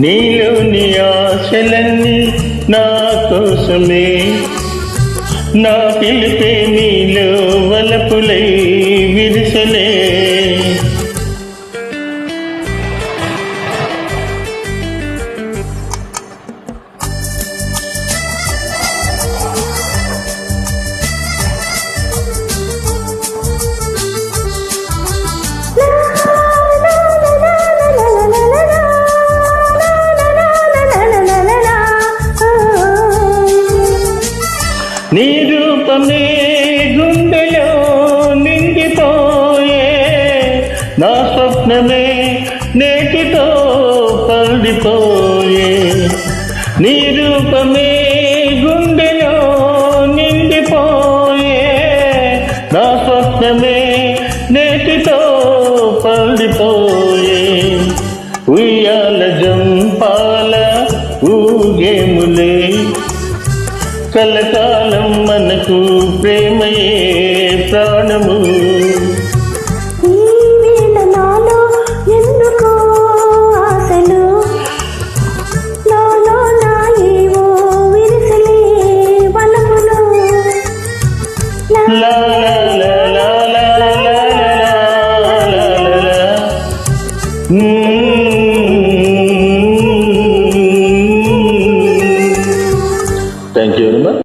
నీలో నీ ఆశలన్నీ నా కోసమే. నా పిలిపే నీలో నీ రూపమే గుండెలో నిండిపోయే. నా స్వప్నమే నేటితో పడిపోయే నీ రూపమే గుండెలో నిండిపోయే. నా స్వప్నమే నేటితో పడిపోయే ఉయ్యాల జంపాల ఊగేములే కలకాలం మనకు ప్రేమయే ప్రాణము. ఈ వేళ diyorum ben.